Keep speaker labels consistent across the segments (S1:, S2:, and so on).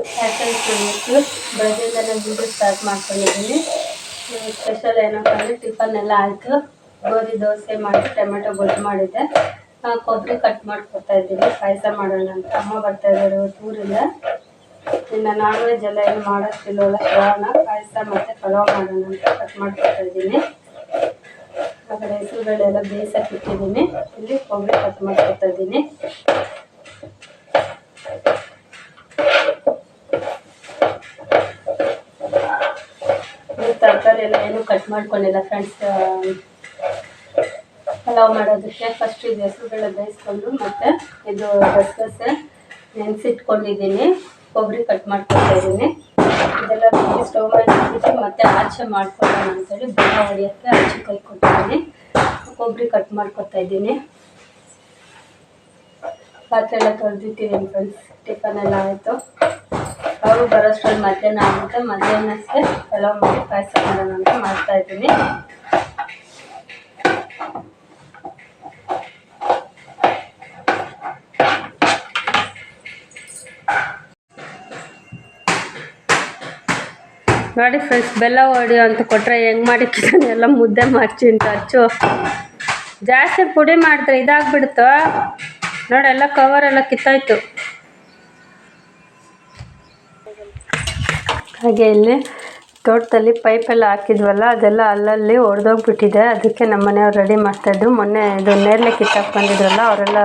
S1: ಇವತ್ತು ಬೆಳಗ್ಗೆಯಿಂದಲೇ video start ಮಾಡ್ಕೊಂಡಿದ್ದೀನಿ. ಸ್ಪೆಷಲ್ ಏನಪ್ಪ ಅಂದರೆ ಟಿಫನ್ ಎಲ್ಲ ಆಯಿತು. ಗೋಧಿ, ದೋಸೆ ಮಾಡಿ, ಟೊಮೆಟೊ ಗೊಜ್ಜು ಮಾಡಿದ್ದೆ. ಕೊಬ್ಬರಿ ಕಟ್ ಮಾಡ್ಕೊತಾ ಇದ್ದೀನಿ. ಪಾಯಸ ಮಾಡೋಣ ಅಂತ ಅಮ್ಮ ಬರ್ತಾ ಇದ್ದಾರೆ ಊರಿಂದ. ಇನ್ನು ನಾನ್ ವೆಜ್ ಎಲ್ಲ ಏನು ಮಾಡೋಕ್ಕಿಲ್ಲ ಶ್ರಾವಣ ಪಾಯಸ ಮತ್ತು ಪಲಾವ್ ಮಾಡೋಣ ಅಂತ ಕಟ್ ಮಾಡ್ಕೊತಾ ಇದ್ದೀನಿ. ಆ ಕಡೆ ಹೆಸರುಗಳೆಲ್ಲ ಬೇಯಿಸಕ್ಕೆ ಇಟ್ಟಿದ್ದೀನಿ. ಇಲ್ಲಿ ಕೊಬ್ಬರಿ ಕಟ್ ಮಾಡ್ಕೊತಾ ಇದ್ದೀನಿ ಇದು ತರಕಾರಿ ಎಲ್ಲ ಏನು ಕಟ್ ಮಾಡ್ಕೊಂಡಿಲ್ಲ ಫ್ರೆಂಡ್ಸ್ ಪಲಾವ್ ಮಾಡೋದಕ್ಕೆ. ಫಸ್ಟ್ ಇದು ಹೆಸರುಬೇಳೆ ಬೇಯಿಸ್ಕೊಂಡು ಮತ್ತು ಇದು ಗಸಗಸೆ ನೆನೆಸಿಟ್ಕೊಂಡಿದ್ದೀನಿ. ಕೊಬ್ಬರಿ ಕಟ್ ಮಾಡ್ಕೊತಾ ಇದ್ದೀನಿ. ಇದೆಲ್ಲ ಸ್ಟವ್ ಮೇಲೆ ಹಾಕಿಬಿಟ್ಟು ಮತ್ತೆ ಆಚೆ ಮಾಡ್ಕೊಳ್ಳೋಣ ಅಂತೇಳಿ ಬೆಲ್ಲ ಹೊಡಿಯೋಕ್ಕೆ ಆಚೆ ಕೈ ಕೊಟ್ಟಿದ್ದೀನಿ. ಕೊಬ್ಬರಿ ಕಟ್ ಮಾಡ್ಕೊತಾ ಇದ್ದೀನಿ. ಪಾತ್ರೆ ಎಲ್ಲ ತೊಳೆದಿಟ್ಟಿದ್ದೀನಿ ಫ್ರೆಂಡ್ಸ್ ಟಿಫನ್ ಎಲ್ಲ ಆಯಿತು. ಅವರು ಬರೋಷ್ಟ್ರಲ್ಲಿ ಮಧ್ಯಾಹ್ನ ಆಗುತ್ತೆ ಮಧ್ಯಾಹ್ನಕ್ಕೆ ಪಲಾವ್ ಮಾಡಿ ಪಾಯಸ ಮಾಡೋಣ ಅಂತ ಮಾಡ್ತಾ ಇದ್ದೀನಿ. ನೋಡಿ ಫ್ರೆಂಡ್ಸ್ ಬೆಲ್ಲ ಹೊಡಿ ಅಂತ ಕೊಟ್ಟರೆ ಹೆಂಗೆ ಮಾಡಿಕ್ಕಿದ್ದಾನೆ ಎಲ್ಲ ಮುದ್ದೆ ಮಾಡ್ಚಿ ಅಂತ ಹಚ್ಚು ಜಾಸ್ತಿ ಪುಡಿ ಮಾಡಿದ್ರೆ ಇದಾಗ್ಬಿಡ್ತು. ನೋಡಿ, ಎಲ್ಲ ಕವರ್ ಎಲ್ಲ ಕಿತ್ತಾಯ್ತು. ಹಾಗೆ ಇಲ್ಲಿ ತೋಟದಲ್ಲಿ ಪೈಪೆಲ್ಲ ಹಾಕಿದ್ವಲ್ಲ, ಅದೆಲ್ಲ ಅಲ್ಲಲ್ಲಿ ಒಡೆದೋಗ್ಬಿಟ್ಟಿದೆ. ಅದಕ್ಕೆ ನಮ್ಮ ಮನೆಯವ್ರು ರೆಡಿ ಮಾಡ್ತಾಯಿದ್ರು ಮೊನ್ನೆ ಇದು ನೇರಳೆ ಕಿತ್ತಕ್ಕೆ ಬಂದಿದ್ರಲ್ಲ, ಅವರೆಲ್ಲ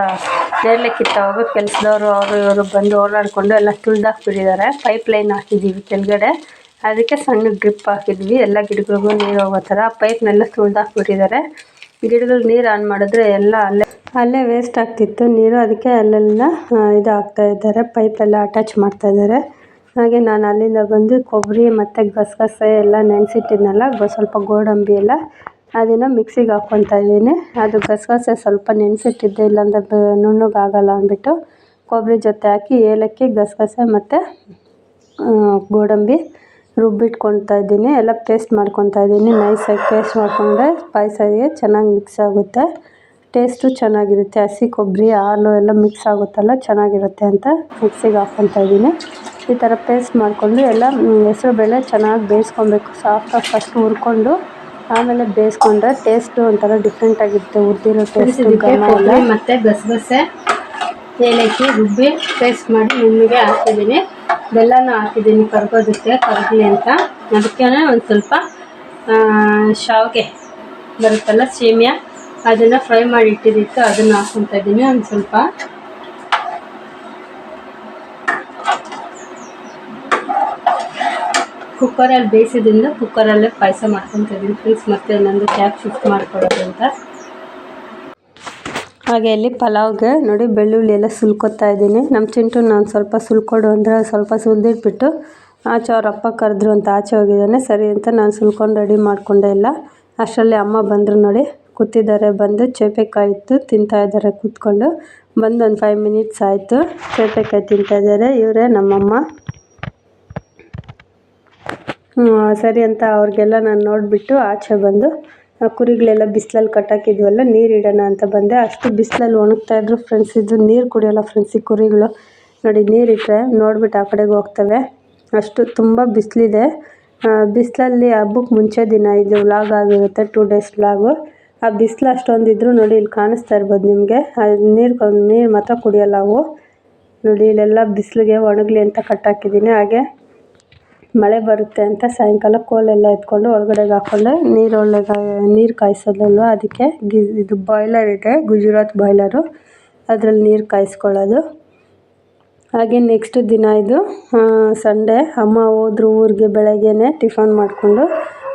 S1: ನೇರಳೆ ಕಿತ್ತವಾಗ ಕೆಲಸದವರು, ಅವರು ಇವರು ಬಂದು ಓಡಾಡಿಕೊಂಡು ಎಲ್ಲ ತುಳಿದಾಕ್ಬಿಟ್ಟಿದ್ದಾರೆ ಪೈಪ್ ಲೈನ್ ಹಾಕಿದ್ದೀವಿ ಕೆಳಗಡೆ. ಅದಕ್ಕೆ ಸಣ್ಣ ಡ್ರಿಪ್ ಹಾಕಿದ್ವಿ. ಎಲ್ಲ ಗಿಡಗಳಿಗೂ ನೀರು ಹೋಗೋ ಥರ ಪೈಪ್ನೆಲ್ಲ ತುಳಿದಾಕ್ಬಿಟ್ಟಿದ್ದಾರೆ ಗಿಡಗಳಿಗೆ ನೀರು ಆನ್ ಮಾಡಿದ್ರೆ ಎಲ್ಲ ಅಲ್ಲೇ ಅಲ್ಲೇ ವೇಸ್ಟ್ ಆಗ್ತಿತ್ತು. ನೀರು ಅದಕ್ಕೆ ಅಲ್ಲೆಲ್ಲ ಇದು ಹಾಕ್ತಾ ಇದ್ದಾರೆ. ಪೈಪೆಲ್ಲ ಅಟ್ಯಾಚ್ ಮಾಡ್ತಾ ಇದ್ದಾರೆ. ಹಾಗೆ ನಾನು ಅಲ್ಲಿಂದ ಬಂದು ಕೊಬ್ಬರಿ ಮತ್ತು ಗಸಗಸೆ ಎಲ್ಲ ನೆನೆಸಿಟ್ಟಿದ್ನಲ್ಲ ಸ್ವಲ್ಪ ಗೋಡಂಬಿ ಎಲ್ಲ ಅದನ್ನು ಮಿಕ್ಸಿಗೆ ಹಾಕ್ಕೊತಾ ಇದ್ದೀನಿ. ಅದು ಗಸಗಸೆ ಸ್ವಲ್ಪ ನೆನೆಸಿಟ್ಟಿದ್ದೆ, ಇಲ್ಲಾಂದ್ರೆ ಬ- ನುಣ್ಣಗಾಗಲ್ಲ ಅಂದ್ಬಿಟ್ಟು ಕೊಬ್ಬರಿ ಜೊತೆ ಹಾಕಿ ಏಲಕ್ಕಿ, ಗಸಗಸೆ ಮತ್ತು ಗೋಡಂಬಿ ರುಬ್ಬಿಟ್ಕೊಳ್ತಾ ಇದ್ದೀನಿ. ಎಲ್ಲ ಪೇಸ್ಟ್ ಮಾಡ್ಕೊತಾ ಇದ್ದೀನಿ. ನೈಸಾಗಿ ಪೇಸ್ಟ್ ಮಾಡಿಕೊಂಡ್ರೆ ಪಾಯಸಗೆ ಚೆನ್ನಾಗಿ ಮಿಕ್ಸ್ ಆಗುತ್ತೆ. ಟೇಸ್ಟು ಚೆನ್ನಾಗಿರುತ್ತೆ. ಹಸಿ ಕೊಬ್ಬರಿ ಹಾಲು ಎಲ್ಲ ಮಿಕ್ಸ್ ಆಗುತ್ತಲ್ಲ ಚೆನ್ನಾಗಿರುತ್ತೆ ಅಂತ ಮಿಕ್ಸಿಗೆ ಹಾಕ್ಕೊತಾ ಇದ್ದೀನಿ. ಈ ಥರ ಪೇಸ್ಟ್ ಮಾಡಿಕೊಂಡು ಎಲ್ಲ ಹೆಸರುಬೇಳೆ ಚೆನ್ನಾಗಿ ಬೇಯಿಸ್ಕೊಬೇಕು. ಸಾಫ್ಟಾಗಿ ಫಸ್ಟ್ ಹುರ್ಕೊಂಡು ಆಮೇಲೆ ಬೇಯಿಸ್ಕೊಂಡ್ರೆ ಟೇಸ್ಟು ಒಂಥರ ಡಿಫ್ರೆಂಟ್ ಆಗಿರುತ್ತೆ. ಹುರಿದಿರೋ ಟೇಸ್ಟ್ ಎಲ್ಲ. ಮತ್ತು ಗಸಗಸೆ ಏಲಕ್ಕಿ ರುಬ್ಬಿ ಪೇಸ್ಟ್ ಮಾಡಿ ನಿಮಗೆ ಹಾಕಿದ್ದೀನಿ ಬೆಲ್ಲನೂ ಹಾಕಿದ್ದೀನಿ ಕರ್ಗೋದಕ್ಕೆ ಕರಗಲಿ ಅಂತ. ಅದಕ್ಕೆ ಒಂದು ಸ್ವಲ್ಪ ಶಾವಿಗೆ ಬರುತ್ತಲ್ಲ ಸೇಮಿಯಾ. ಅದನ್ನು ಫ್ರೈ ಮಾಡಿ ಇಟ್ಟಿದ್ದಿತ್ತು ಅದನ್ನು ಹಾಕ್ಕೊತಾ ಇದ್ದೀನಿ ಒಂದು ಸ್ವಲ್ಪ. ಕುಕ್ಕರಲ್ಲಿ ಬೇಯಿಸಿದ್ರಿಂದ ಕುಕ್ಕರಲ್ಲೇ ಪಾಯಸ ಇದ್ದೀನಿ. ಫ್ರೆಂಡ್ಸ್ ಮತ್ತೆ ನಂದು ಕ್ಯಾಪ್ ಶಿಫ್ಟ್ ಮಾಡ್ಕೊಡೋದಂತ ಹಾಗೆ ಇಲ್ಲಿ ಪಲಾವ್ಗೆ ನೋಡಿ ಬೆಳ್ಳುಳ್ಳಿ ಎಲ್ಲ ಸುಲ್ಕೊತಾ ಇದ್ದೀನಿ. ನಮ್ಮ ಚಿಂಟು ನಾನು ಸ್ವಲ್ಪ ಸುಲ್ಕೊಡು ಅಂದರೆ ಸ್ವಲ್ಪ ಸುಲಿದಿಟ್ಬಿಟ್ಟು ಆಚೆ ಅವ್ರ ಅಪ್ಪ ಕರೆದ್ರು ಅಂತ ಆಚೆ ಹೋಗಿದ್ದಾನೆ. ಸರಿ ಅಂತ ನಾನು ಸುಲ್ಕೊಂಡು ರೆಡಿ ಮಾಡಿಕೊಂಡೆ ಇಲ್ಲ ಅಷ್ಟರಲ್ಲಿ ಅಮ್ಮ ಬಂದರು ನೋಡಿ. ಕೂತಿದ್ದಾರೆ, ಬಂದು ಚೇಪೆಕಾಯಿ ಇತ್ತು, ತಿಂತಾ ಇದ್ದಾರೆ ಕೂತ್ಕೊಂಡು. ಬಂದು ಒಂದು ಫೈವ್ ಮಿನಿಟ್ಸ್ ಆಯಿತು ಚೇಪೆಕಾಯಿ ತಿಂತಾ ಇದ್ದಾರೆ, ಇವರೇ ನಮ್ಮಮ್ಮ. ಸರಿ ಅಂತ ಅವ್ರಿಗೆಲ್ಲ ನಾನು ನೋಡಿಬಿಟ್ಟು ಆಚೆ ಬಂದು ಕುರಿಗಳೆಲ್ಲ ಬಿಸಿಲಲ್ಲಿ ಕಟ್ಟಾಕಿದ್ವಲ್ಲ, ನೀರು ಇಡೋಣ ಅಂತ ಬಂದೆ. ಅಷ್ಟು ಬಿಸಿಲಲ್ಲಿ ಒಣಗ್ತಾ ಇದ್ರು ಫ್ರೆಂಡ್ಸ್ ಇದು ನೀರು ಕುಡಿಯೋಲ್ಲ ಫ್ರೆಂಡ್ಸ್ ಈ ಕುರಿಗಳು. ನೋಡಿ ನೀರಿಟ್ಟರೆ ನೋಡ್ಬಿಟ್ಟು ಆ ಕಡೆಗೆ ಹೋಗ್ತವೆ. ಅಷ್ಟು ತುಂಬ ಬಿಸಿಲಿದೆ. ಬಿಸಿಲಲ್ಲಿ ಹಬ್ಬಕ್ಕೆ ಮುಂಚೆ ದಿನ ಇದು ವ್ಲಾಗ್ ಆಗಿರುತ್ತೆ ಟೂ ಡೇಸ್ ವ್ಲಾಗು ಆ ಬಿಸಿಲು ಅಷ್ಟೊಂದು ಇದ್ರೂ ನೋಡಿ ಇಲ್ಲಿ ಕಾಣಿಸ್ತಾ ಇರ್ಬೋದು ನಿಮಗೆ. ನೀರು ನೀರು ಮಾತ್ರ ಕುಡಿಯೋಲ್ಲ ಅವು ನೋಡಿ ಇಲ್ಲೆಲ್ಲ ಬಿಸಿಲಿಗೆ ಒಣಗಲಿ ಅಂತ ಕಟ್ಟಾಕಿದ್ದೀನಿ ಹಾಗೆ ಮಳೆ ಬರುತ್ತೆ ಅಂತ ಸಾಯಂಕಾಲ ಕೋಲೆಲ್ಲ ಎತ್ಕೊಂಡು ಒಳಗಡೆಗೆ ಹಾಕ್ಕೊಂಡು ನೀರು ಒಳ್ಳೆ ನೀರು ಕಾಯಿಸೋದಲ್ವ? ಅದಕ್ಕೆ ಇದು ಬಾಯ್ಲರ್ ಇದೆ, ಗುಜರಾತ್ ಬಾಯ್ಲರು. ಅದರಲ್ಲಿ ನೀರು ಕಾಯಿಸ್ಕೊಳ್ಳೋದು. ಹಾಗೆ ನೆಕ್ಸ್ಟ್ ದಿನ ಇದು ಸಂಡೇ ಅಮ್ಮ ಹೋದ್ರು ಊರಿಗೆ ಬೆಳಗ್ಗೆನೇ ಟಿಫನ್ ಮಾಡಿಕೊಂಡು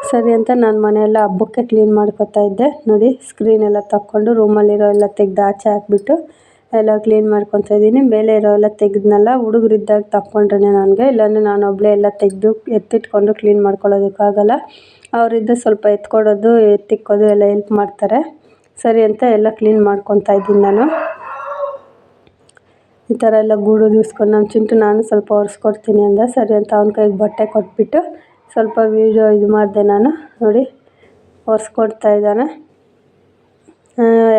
S1: ಸರಿ ಅಂತ ನಾನು ಮನೆಯೆಲ್ಲ ಹಬ್ಬಕ್ಕೆ ಕ್ಲೀನ್ ಮಾಡ್ಕೊತಾ ಇದ್ದೆ. ನೋಡಿ ಸ್ಕ್ರೀನ್ ಎಲ್ಲ ತಕ್ಕೊಂಡು ರೂಮಲ್ಲಿರೋ ಎಲ್ಲ ತೆಗೆದು ಆಚೆ ಹಾಕ್ಬಿಟ್ಟು ಎಲ್ಲ ಕ್ಲೀನ್ ಮಾಡ್ಕೊತಾ ಇದ್ದೀನಿ. ಮೇಲೆ ಇರೋ ಎಲ್ಲ ತೆಗೆದ್ನಲ್ಲ ಹುಡುಗರಿದ್ದಾಗ ತಕ್ಕೊಂಡ್ರೆ ನನಗೆ. ಇಲ್ಲಾಂದರೆ ನಾನು ಒಬ್ಬಳೇ ಎಲ್ಲ ತೆಗೆದು ಎತ್ತಿಟ್ಕೊಂಡು ಕ್ಲೀನ್ ಮಾಡ್ಕೊಳ್ಳೋದಕ್ಕಾಗಲ್ಲ ಅವರಿದ್ದು ಸ್ವಲ್ಪ ಎತ್ಕೊಡೋದು, ಎತ್ತಿಕ್ಕೋದು ಎಲ್ಲ ಹೆಲ್ಪ್ ಮಾಡ್ತಾರೆ. ಸರಿ ಅಂತ ಎಲ್ಲ ಕ್ಲೀನ್ ಮಾಡ್ಕೊತಾ ಇದ್ದೀನಿ ನಾನು. ಈ ಥರ ಎಲ್ಲ ಗೂಡು ಇಸ್ಕೊಂಡು ನಮ್ಮ ಚಿಂಟು ನಾನು ಸ್ವಲ್ಪ ಒರೆಸ್ಕೊಡ್ತೀನಿ ಅಂದ. ಸರಿ ಅಂತ ಅವ್ನ ಕೈಗೆ ಬಟ್ಟೆ ಕೊಟ್ಬಿಟ್ಟು ಸ್ವಲ್ಪ ವೀಡಿಯೋ ಇದು ಮಾಡಿದೆ ನಾನು, ನೋಡಿ, ಒರೆಸ್ಕೊಡ್ತಾ ಇದ್ದಾನೆ.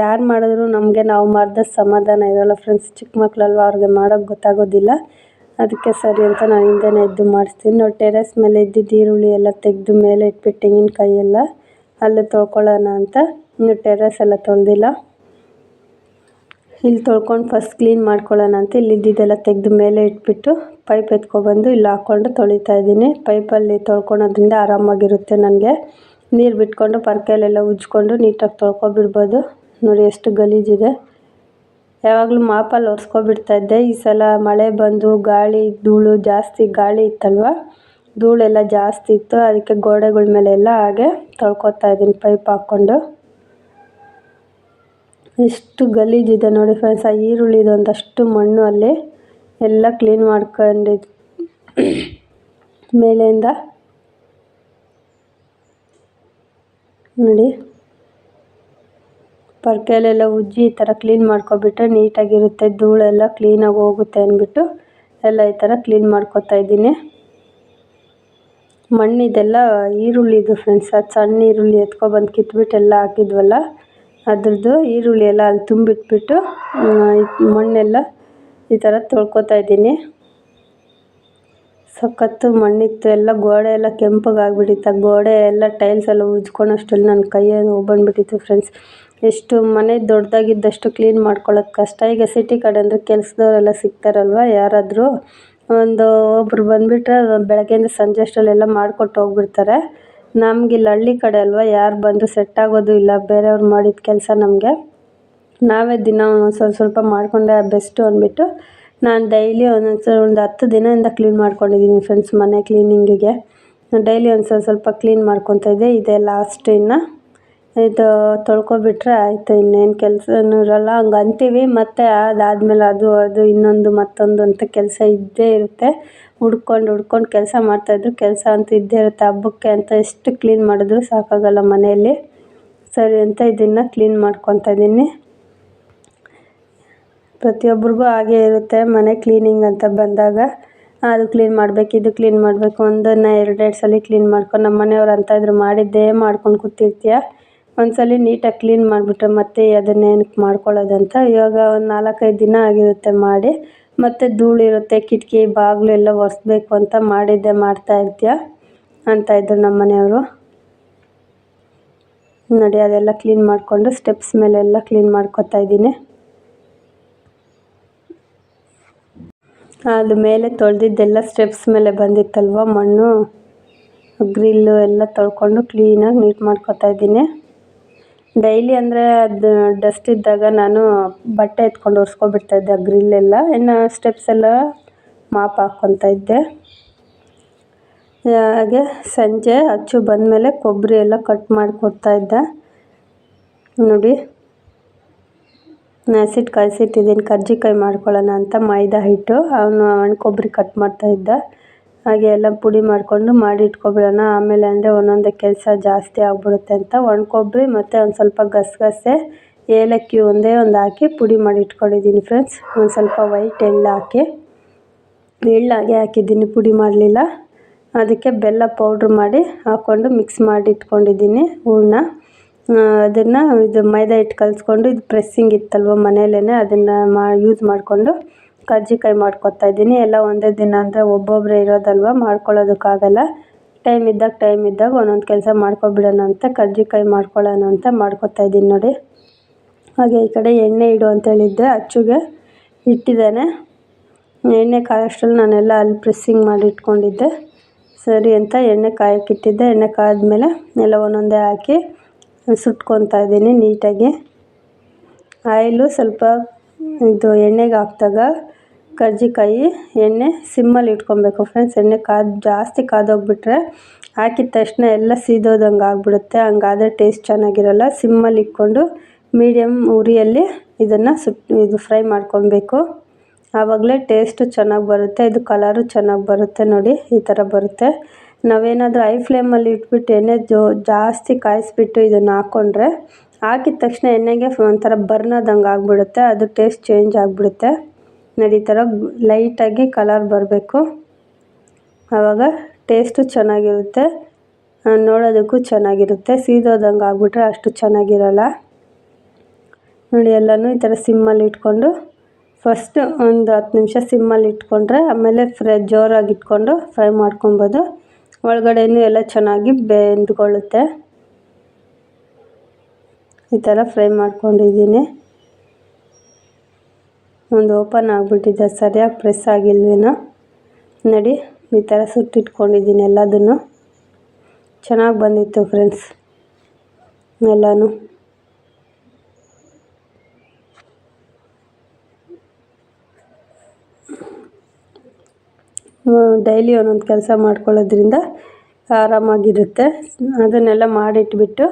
S1: ಯಾರು ಮಾಡಿದ್ರು ನಮಗೆ ನಾವು ಮಾಡಿದ ಸಮಾಧಾನ ಇರೋಲ್ಲ ಫ್ರೆಂಡ್ಸ್ ಚಿಕ್ಕ ಮಕ್ಕಳಲ್ವ ಅವ್ರಿಗೆ ಮಾಡೋಕ್ಕೆ ಗೊತ್ತಾಗೋದಿಲ್ಲ. ಅದಕ್ಕೆ ಸರಿ ಅಂತ ನಾನು ಹಿಂದೆನೇ ಎದ್ದು ಮಾಡಿಸ್ತೀನಿ. ನಾವು ಟೆರೆಸ್ ಮೇಲೆ ಇದ್ದಿದ್ದು ಈರುಳ್ಳಿ ಎಲ್ಲ ತೆಗೆದು ಮೇಲೆ ಇಟ್ಬಿಟ್ಟು ತೆಂಗಿನಕಾಯಿ ಎಲ್ಲ ಅಲ್ಲೇ ತೊಳ್ಕೊಳ್ಳೋಣ ಅಂತ. ಇನ್ನು ಟೆರೆಸ್ ಎಲ್ಲ ತೊಳೆದಿಲ್ಲ. ಇಲ್ಲಿ ತೊಳ್ಕೊಂಡು ಫಸ್ಟ್ ಕ್ಲೀನ್ ಮಾಡ್ಕೊಳ್ಳೋಣ ಅಂತ ಇಲ್ಲಿ ಇದ್ದಿದ್ದೆಲ್ಲ ತೆಗೆದು ಮೇಲೆ ಇಟ್ಬಿಟ್ಟು ಪೈಪ್ ಎತ್ಕೊಬಂದು ಇಲ್ಲಿ ಹಾಕ್ಕೊಂಡು ತೊಳಿತಾ ಇದ್ದೀನಿ. ಪೈಪಲ್ಲಿ ತೊಳ್ಕೊಳೋದ್ರಿಂದ ಆರಾಮಾಗಿರುತ್ತೆ ನನಗೆ. ನೀರು ಬಿಟ್ಕೊಂಡು ಪರ್ಕೆಲೆಲ್ಲ ಉಜ್ಕೊಂಡು ನೀಟಾಗಿ ತೊಳ್ಕೊಬಿಡ್ಬೋದು. ನೋಡಿ ಎಷ್ಟು ಗಲೀಜಿದೆ. ಯಾವಾಗಲೂ ಮಾಪಲ್ಲಿ ಒರೆಸ್ಕೊಬಿಡ್ತಾ ಇದ್ದೆ. ಈ ಸಲ ಮಳೆ ಬಂದು ಗಾಳಿ, ಧೂಳು ಜಾಸ್ತಿ, ಗಾಳಿ ಇತ್ತಲ್ವ? ಧೂಳೆಲ್ಲ ಜಾಸ್ತಿ ಇತ್ತು. ಅದಕ್ಕೆ ಗೋಡೆಗಳ ಮೇಲೆ ಎಲ್ಲ ಹಾಗೆ ತೊಳ್ಕೊತಾ ಇದ್ದೀನಿ ಪೈಪ್ ಹಾಕ್ಕೊಂಡು. ಎಷ್ಟು ಗಲೀಜಿದೆ ನೋಡಿ ಫ್ರೆಂಡ್ಸ್ ಆ ಈರುಳ್ಳಿದು ಒಂದಷ್ಟು ಮಣ್ಣು ಅಲ್ಲಿ ಎಲ್ಲ ಕ್ಲೀನ್ ಮಾಡ್ಕೊಂಡು ಮೇಲೆಯಿಂದ ನೋಡಿ. ಪರ್ಕೆಲೆಲ್ಲ ಉಜ್ಜಿ ಈ ಥರ ಕ್ಲೀನ್ ಮಾಡ್ಕೊಬಿಟ್ರೆ ನೀಟಾಗಿರುತ್ತೆ, ಧೂಳೆಲ್ಲ ಕ್ಲೀನಾಗಿ ಹೋಗುತ್ತೆ ಅಂದ್ಬಿಟ್ಟು ಎಲ್ಲ ಈ ಥರ ಕ್ಲೀನ್ ಮಾಡ್ಕೊತಾ ಇದ್ದೀನಿ. ಮಣ್ಣಿದೆಲ್ಲ ಈರುಳ್ಳಿದು ಫ್ರೆಂಡ್ಸ್ ಅದು ಸಣ್ಣ ಈರುಳ್ಳಿ ಎತ್ಕೊಬಂದು ಕಿತ್ಬಿಟ್ಟು ಎಲ್ಲ ಹಾಕಿದ್ವಲ್ಲ ಅದ್ರದ್ದು ಈರುಳ್ಳಿ ಎಲ್ಲ ಅಲ್ಲಿ ತುಂಬಿಟ್ಬಿಟ್ಟು ಮಣ್ಣೆಲ್ಲ ಈ ಥರ ತೊಳ್ಕೊತಾ ಇದ್ದೀನಿ. ಸಖತ್ತು ಮಣ್ಣಿತ್ತು, ಎಲ್ಲ ಗೋಡೆ ಎಲ್ಲ ಕೆಂಪಗಾಗ್ಬಿಟ್ಟಿತ್ತು ಗೋಡೆ ಎಲ್ಲ ಟೈಲ್ಸ್ ಎಲ್ಲ ಉಜ್ಕೊಳೋಷ್ಟರಲ್ಲಿ ನನ್ನ ಕೈಯೇ ಬಂದುಬಿಟ್ಟಿತ್ತು ಫ್ರೆಂಡ್ಸ್. ಎಷ್ಟು ಮನೆ ದೊಡ್ಡದಾಗಿದ್ದಷ್ಟು ಕ್ಲೀನ್ ಮಾಡ್ಕೊಳ್ಳೋದು ಕಷ್ಟ. ಈಗ ಸಿಟಿ ಕಡೆ ಅಂದರೆ ಕೆಲಸದವರೆಲ್ಲ ಸಿಗ್ತಾರಲ್ವ ಯಾರಾದರೂ? ಒಂದು ಒಬ್ಬರು ಬಂದುಬಿಟ್ರೆ ಬೆಳಗ್ಗೆಯಿಂದ ಸಂಜೆ ಅಷ್ಟರಲ್ಲೆಲ್ಲ ಮಾಡಿಕೊಟ್ಟು ಹೋಗ್ಬಿಡ್ತಾರೆ. ನಮ್ಗೆ ಇಲ್ಲಿ ಹಳ್ಳಿ ಕಡೆ ಅಲ್ವಾ, ಯಾರು ಬಂದರೂ ಸೆಟ್ ಆಗೋದು ಇಲ್ಲ, ಬೇರೆಯವ್ರು ಮಾಡಿದ ಕೆಲಸ ನಮಗೆ. ನಾವೇ ದಿನ ಒಂದೊಂದು ಸ್ವಲ್ಪ ಸ್ವಲ್ಪ ಮಾಡಿಕೊಂಡೆ ಬೆಸ್ಟು ಅಂದ್ಬಿಟ್ಟು ನಾನು ಡೈಲಿ ಒಂದೊಂದು ಒಂದು ಹತ್ತು ದಿನದಿಂದ ಕ್ಲೀನ್ ಮಾಡ್ಕೊಂಡಿದ್ದೀನಿ ಫ್ರೆಂಡ್ಸ್ ಮನೆ ಕ್ಲೀನಿಂಗಿಗೆ ಡೈಲಿ ಒಂದು ಸ್ವಲ್ಪ ಸ್ವಲ್ಪ ಕ್ಲೀನ್ ಮಾಡ್ಕೊತಾ ಇದ್ದೆ, ಇದೇ ಲಾಸ್ಟ್ ಇನ್ನು. ಇದು ತೊಳ್ಕೊಬಿಟ್ರೆ ಆಯಿತು, ಇನ್ನೇನು ಕೆಲಸನೂ ಇರೋಲ್ಲ. ಹಂಗೆ ಅಂತೀವಿ, ಮತ್ತು ಅದಾದ್ಮೇಲೆ ಅದು ಅದು ಇನ್ನೊಂದು ಮತ್ತೊಂದು ಅಂತ ಕೆಲಸ ಇದ್ದೇ ಇರುತ್ತೆ. ಹುಡ್ಕೊಂಡು ಹುಡ್ಕೊಂಡು ಕೆಲಸ ಮಾಡ್ತಾಯಿದ್ರು ಕೆಲಸ ಅಂತೂ ಇದ್ದೇ ಇರುತ್ತೆ. ಹಬ್ಬಕ್ಕೆ ಅಂತ ಎಷ್ಟು ಕ್ಲೀನ್ ಮಾಡಿದ್ರು ಸಾಕಾಗಲ್ಲ ಮನೆಯಲ್ಲಿ. ಸರಿ ಅಂತ ಇದನ್ನು ಕ್ಲೀನ್ ಮಾಡ್ಕೊತಾ ಇದ್ದೀನಿ. ಪ್ರತಿಯೊಬ್ಬರಿಗೂ ಹಾಗೇ ಇರುತ್ತೆ, ಮನೆ ಕ್ಲೀನಿಂಗ್ ಅಂತ ಬಂದಾಗ. ಅದು ಕ್ಲೀನ್ ಮಾಡಬೇಕು, ಇದು ಕ್ಲೀನ್ ಮಾಡಬೇಕು. ಒಂದನ್ನು ಎರಡೆರಡು ಸಲ ಕ್ಲೀನ್ ಮಾಡ್ಕೊಂಡು ನಮ್ಮ ಮನೆಯವ್ರು ಅಂತ ಇದ್ರು ಮಾಡಿದ್ದೇ ಮಾಡ್ಕೊಂಡು ಕೂತಿರ್ತೀಯ. ಒಂದ್ಸಲ ನೀಟಾಗಿ ಕ್ಲೀನ್ ಮಾಡಿಬಿಟ್ರೆ ಮತ್ತೆ ಅದನ್ನೇನಕ್ಕೆ ಮಾಡ್ಕೊಳ್ಳೋದಂತ. ಇವಾಗ ಒಂದು ನಾಲ್ಕೈದು ದಿನ ಆಗಿರುತ್ತೆ ಮಾಡಿ, ಮತ್ತು ಧೂಳಿರುತ್ತೆ, ಕಿಟಕಿ, ಬಾಗಿಲು ಎಲ್ಲ ಒರೆಸ್ಬೇಕು ಅಂತ ಮಾಡಿದ್ದೆ, ಮಾಡ್ತಾ ಇರ್ತೀಯ ಅಂತ ಇದ್ದರು ನಮ್ಮ ಮನೆಯವರು. ನೋಡಿ, ಅದೆಲ್ಲ ಕ್ಲೀನ್ ಮಾಡಿಕೊಂಡು ಸ್ಟೆಪ್ಸ್ ಮೇಲೆಲ್ಲ ಕ್ಲೀನ್ ಮಾಡ್ಕೊತಾ ಇದ್ದೀನಿ. ಅದು ಮೇಲೆ ತೊಳೆದಿದ್ದೆಲ್ಲ ಸ್ಟೆಪ್ಸ್ ಮೇಲೆ ಬಂದಿತ್ತಲ್ವ ಮಣ್ಣು? ಗ್ರಿಲ್ಲು ಎಲ್ಲ ತೊಳ್ಕೊಂಡು ಕ್ಲೀನಾಗಿ ನೀಟ್ ಮಾಡ್ಕೊತಾ ಇದ್ದೀನಿ. ಡೈಲಿ ಅಂದರೆ ಅದು ಡಸ್ಟ್ ಇದ್ದಾಗ ನಾನು ಬಟ್ಟೆ ಎತ್ಕೊಂಡು ಒರೆಸ್ಕೊಬಿಡ್ತಾಯಿದ್ದೆ ಆ ಗ್ರಿಲ್ಲೆಲ್ಲ ಇನ್ನು ಸ್ಟೆಪ್ಸ್ ಎಲ್ಲ ಮಾಪ್ ಹಾಕ್ಕೊತಾ ಇದ್ದೆ. ಹಾಗೆ ಸಂಜೆ ಅಚ್ಚು ಬಂದಮೇಲೆ ಕೊಬ್ಬರಿ ಎಲ್ಲ ಕಟ್ ಮಾಡಿ ಕೊಡ್ತಾಯಿದ್ದೆ ನೋಡಿ ಹಸಿಟ್ಟು ಕಲಸಿಟ್ಟಿದ್ದೀನಿ ಕರ್ಜಿಕಾಯಿ ಮಾಡ್ಕೊಳ್ಳೋಣ ಅಂತ ಮೈದಾ ಹಿಟ್ಟು, ಅವನು ಕೊಬ್ಬರಿ ಕಟ್ ಮಾಡ್ತಾಯಿದ್ದ ಹಾಗೆ ಎಲ್ಲ ಪುಡಿ ಮಾಡಿಕೊಂಡು ಮಾಡಿ ಇಟ್ಕೊಬಿಡೋಣ. ಆಮೇಲೆ ಅಂದರೆ ಒಂದೊಂದೇ ಕೆಲಸ ಜಾಸ್ತಿ ಆಗಿಬಿಡುತ್ತೆ ಅಂತ ಒಣ ಕೊಬ್ಬರಿ ಮತ್ತು ಒಂದು ಸ್ವಲ್ಪ ಗಸಗಸೆ, ಏಲಕ್ಕಿ ಒಂದೇ ಒಂದು ಹಾಕಿ ಪುಡಿ ಮಾಡಿ ಇಟ್ಕೊಂಡಿದ್ದೀನಿ ಫ್ರೆಂಡ್ಸ್ ಒಂದು ಸ್ವಲ್ಪ ವೈಟ್ ಎಳ್ಳು ಹಾಕಿ. ಎಳ್ಳಾಗೆ ಹಾಕಿದ್ದೀನಿ, ಪುಡಿ ಮಾಡಲಿಲ್ಲ. ಅದಕ್ಕೆ ಬೆಲ್ಲ ಪೌಡ್ರ್ ಮಾಡಿ ಹಾಕ್ಕೊಂಡು ಮಿಕ್ಸ್ ಮಾಡಿ ಇಟ್ಕೊಂಡಿದ್ದೀನಿ ಹೂರ್ಣ. ಅದನ್ನು ಇದು ಮೈದಾ ಹಿಟ್ಟು ಕಲಸ್ಕೊಂಡು, ಇದು ಪ್ರೆಸ್ಸಿಂಗ್ ಇತ್ತಲ್ವ ಮನೆಯಲ್ಲೇ ಅದನ್ನು ಮಾ ಯೂಸ್ ಮಾಡಿಕೊಂಡು ಕರ್ಜಿಕಾಯಿ ಮಾಡ್ಕೊತಾ ಇದ್ದೀನಿ. ಎಲ್ಲ ಒಂದೇ ದಿನ ಅಂದರೆ ಒಬ್ಬೊಬ್ಬರೇ ಇರೋದಲ್ವ? ಮಾಡ್ಕೊಳ್ಳೋದಕ್ಕಾಗಲ್ಲ. ಟೈಮ್ ಇದ್ದಾಗ ಟೈಮ್ ಇದ್ದಾಗ ಒಂದೊಂದು ಕೆಲಸ ಮಾಡ್ಕೊಬಿಡೋಣ ಅಂತ ಕರ್ಜಿಕಾಯಿ ಮಾಡ್ಕೊಳ್ಳೋಣ ಅಂತ ಮಾಡ್ಕೊತಾ ಇದ್ದೀನಿ ನೋಡಿ. ಹಾಗೆ ಈ ಕಡೆ ಎಣ್ಣೆ ಇಡು ಅಂತ ಹೇಳಿದ್ದೆ ಅಚ್ಚುಗೆ. ಇಟ್ಟಿದ್ದೇನೆ. ಎಣ್ಣೆ ಕಾಯೋಷ್ಟ್ರಲ್ಲಿ ನಾನೆಲ್ಲ ಅಲ್ಲಿ ಪ್ರೆಸ್ಸಿಂಗ್ ಮಾಡಿ ಇಟ್ಕೊಂಡಿದ್ದೆ. ಸರಿ ಅಂತ ಎಣ್ಣೆ ಕಾಯಕ್ಕಿಟ್ಟಿದ್ದೆ ಎಣ್ಣೆ ಕಾದ್ಮೇಲೆ ಎಲ್ಲ ಒಂದೊಂದೇ ಹಾಕಿ ಸುಟ್ಕೊತಾ ಇದ್ದೀನಿ ನೀಟಾಗಿ. ಆಯಿಲು ಸ್ವಲ್ಪ ಇದು ಎಣ್ಣೆಗೆ ಹಾಕ್ದಾಗ ಕರ್ಜಿಕಾಯಿ ಎಣ್ಣೆ ಸಿಮ್ಮಲ್ಲಿ ಇಟ್ಕೊಬೇಕು ಫ್ರೆಂಡ್ಸ್ ಎಣ್ಣೆ ಕಾದು, ಜಾಸ್ತಿ ಕಾದೋಗ್ಬಿಟ್ರೆ ಹಾಕಿದ ತಕ್ಷಣ ಎಲ್ಲ ಸೀದೋದಂಗೆ ಆಗಿಬಿಡುತ್ತೆ. ಹಂಗಾದ್ರೆ ಟೇಸ್ಟ್ ಚೆನ್ನಾಗಿರಲ್ಲ. ಸಿಮ್ಮಲ್ಲಿ ಇಟ್ಕೊಂಡು ಮೀಡಿಯಮ್ ಉರಿಯಲ್ಲಿ ಇದನ್ನು ಸುಟ್, ಇದು ಫ್ರೈ ಮಾಡ್ಕೊಬೇಕು. ಆವಾಗಲೇ ಟೇಸ್ಟು ಚೆನ್ನಾಗಿ ಬರುತ್ತೆ. ಇದು ಕಲರು ಚೆನ್ನಾಗಿ ಬರುತ್ತೆ ನೋಡಿ, ಈ ಥರ ಬರುತ್ತೆ. ನಾವೇನಾದರೂ ಐ ಫ್ಲೇಮಲ್ಲಿ ಇಟ್ಬಿಟ್ಟು ಎಣ್ಣೆ ಜೋ, ಜಾಸ್ತಿ ಕಾಯಿಸ್ಬಿಟ್ಟು ಇದನ್ನು ಹಾಕ್ಕೊಂಡ್ರೆ ಹಾಕಿದ ತಕ್ಷಣ ಎಣ್ಣೆಗೆ ಒಂಥರ ಬರ್ನ್ ಆದಂಗೆ ಆಗಿಬಿಡುತ್ತೆ. ಅದು ಟೇಸ್ಟ್ ಚೇಂಜ್ ಆಗಿಬಿಡುತ್ತೆ. ನೋಡಿ ಈ ಲೈಟಾಗಿ ಕಲರ್ ಬರಬೇಕು. ಆವಾಗ ಟೇಸ್ಟು ಚೆನ್ನಾಗಿರುತ್ತೆ. ನೋಡೋದಕ್ಕೂ ಚೆನ್ನಾಗಿರುತ್ತೆ. ಸೀದೋದಂಗೆ ಆಗಿಬಿಟ್ರೆ ಅಷ್ಟು ಚೆನ್ನಾಗಿರಲ್ಲ. ನೋಡಿ, ಎಲ್ಲನೂ ಈ ಥರ ಸಿಮ್ಮಲ್ಲಿ ಇಟ್ಕೊಂಡು ಫಸ್ಟ್ ಒಂದು ಹತ್ತು ನಿಮಿಷ ಸಿಮ್ಮಲ್ಲಿ ಇಟ್ಕೊಂಡ್ರೆ ಆಮೇಲೆ ಫ್ರೈ ಜೋರಾಗಿ ಇಟ್ಕೊಂಡು ಫ್ರೈ ಮಾಡ್ಕೊಬೋದು. ಒಳಗಡೆಯೂ ಎಲ್ಲ ಚೆನ್ನಾಗಿ ಬೆಂದ್ಕೊಳ್ಳುತ್ತೆ. ಈ ಥರ ಫ್ರೈ ಮಾಡ್ಕೊಂಡಿದ್ದೀನಿ. ಒಂದು ಓಪನ್ ಆಗಿಬಿಟ್ಟಿದೆ, ಸರಿಯಾಗಿ ಪ್ರೆಸ್ ಆಗಿಲ್ವೇನೋ. ನೋಡಿ, ಈ ಥರ ಸುಟ್ಟಿಟ್ಕೊಂಡಿದ್ದೀನಿ ಎಲ್ಲದನ್ನು. ಚೆನ್ನಾಗಿ ಬಂದಿತ್ತು ಫ್ರೆಂಡ್ಸ್, ಎಲ್ಲಾನು. ಡೈಲಿ ಒಂದೊಂದು ಕೆಲಸ ಮಾಡ್ಕೊಳ್ಳೋದ್ರಿಂದ ಆರಾಮಾಗಿರುತ್ತೆ. ಅದನ್ನೆಲ್ಲ ಮಾಡಿಟ್ಬಿಟ್ಟು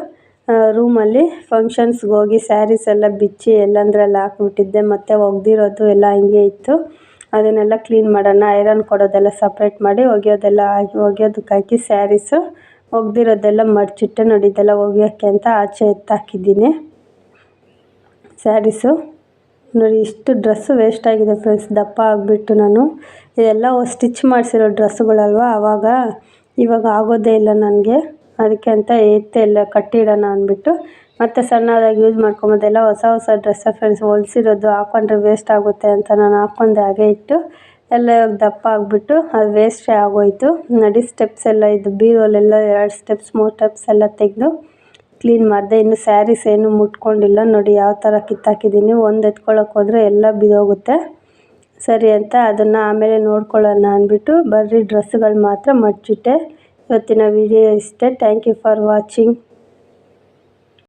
S1: ರೂಮಲ್ಲಿ ಫಂಕ್ಷನ್ಸ್ಗೆ ಹೋಗಿ ಸ್ಯಾರೀಸ್ ಎಲ್ಲ ಬಿಚ್ಚಿ ಎಲ್ಲಂದ್ರಲ್ಲಿ ಹಾಕ್ಬಿಟ್ಟಿದ್ದೆ. ಮತ್ತು ಒಗೆದಿರೋದು ಎಲ್ಲ ಹಂಗೆ ಇತ್ತು. ಅದನ್ನೆಲ್ಲ ಕ್ಲೀನ್ ಮಾಡೋಣ ಐರನ್ ಕೊಡೋದೆಲ್ಲ ಸಪ್ರೇಟ್ ಮಾಡಿ ಒಗೆಯೋದೆಲ್ಲ ಹಾಕಿ ಒಗೆಯೋದಕ್ಕೆ ಹಾಕಿ ಸ್ಯಾರೀಸು ಒಗೆದಿರೋದೆಲ್ಲ ಮಡಚಿಟ್ಟೆ ನೋಡಿ, ಇದೆಲ್ಲ ಒಗೆಯೋಕ್ಕೆ ಅಂತ ಆಚೆ ಎತ್ತಾಕಿದ್ದೀನಿ. ಸ್ಯಾರೀಸು ನೋಡಿ ಇಷ್ಟು ಡ್ರೆಸ್ಸು ವೇಸ್ಟ್ ಆಗಿದೆ ಫ್ರೆಂಡ್ಸ್ ದಪ್ಪ ಆಗಿಬಿಟ್ಟು ನಾನು. ಇದೆಲ್ಲ ಸ್ಟಿಚ್ ಮಾಡಿಸಿರೋ ಡ್ರೆಸ್ಸುಗಳಲ್ವ ಆವಾಗ ಇವಾಗ ಆಗೋದೇ ಇಲ್ಲ ನನಗೆ. ಅದಕ್ಕೆ ಅಂತ ಎತ್ತೆ ಎಲ್ಲ ಕಟ್ಟಿಡೋಣ ಅಂದ್ಬಿಟ್ಟು ಮತ್ತು ಸಣ್ಣದಾಗಿ ಯೂಸ್ ಮಾಡ್ಕೊಬೋದೆಲ್ಲ ಹೊಸ ಹೊಸ ಡ್ರೆಸ್ ಫ್ರೆಂಡ್ಸ್ ಹೊಲ್ಸಿರೋದು ಹಾಕೊಂಡ್ರೆ ವೇಸ್ಟ್ ಆಗುತ್ತೆ ಅಂತ ನಾನು ಹಾಕ್ಕೊಂಡೆ ಹಾಗೆ ಇಟ್ಟು ಎಲ್ಲ ದಪ್ಪ ಆಗಿಬಿಟ್ಟು ಅದು ವೇಸ್ಟೇ ಆಗೋಯಿತು. ನಡಿ ಸ್ಟೆಪ್ಸ್ ಎಲ್ಲ ಇದು ಬೀರೋಲೆಲ್ಲ ಎರಡು ಸ್ಟೆಪ್ಸ್ ಮೂರು ಸ್ಟೆಪ್ಸ್ ಎಲ್ಲ ತೆಗೆದು ಕ್ಲೀನ್ ಮಾಡಿದೆ. ಇನ್ನು ಸ್ಯಾರೀಸ್ ಏನು ಮುಟ್ಕೊಂಡಿಲ್ಲ. ನೋಡಿ ಯಾವ ಥರ ಕಿತ್ತಾಕಿದ್ದೀನಿ. ಒಂದು ಎತ್ಕೊಳ್ಳೋಕೆ ಹೋದರೆ ಎಲ್ಲ ಬಿದೋಗುತ್ತೆ. ಸರಿ ಅಂತ ಅದನ್ನು ಆಮೇಲೆ ನೋಡ್ಕೊಳ್ಳೋಣ ಅಂದ್ಬಿಟ್ಟು ಬರ್ರಿ ಡ್ರೆಸ್ಸುಗಳು ಮಾತ್ರ ಮಡಚಿಟ್ಟೆ. ಇವತ್ತಿನ ವಿಡಿಯೋ ಇಷ್ಟೇ ಥ್ಯಾಂಕ್ ಯು ಫಾರ್ ವಾಚಿಂಗ್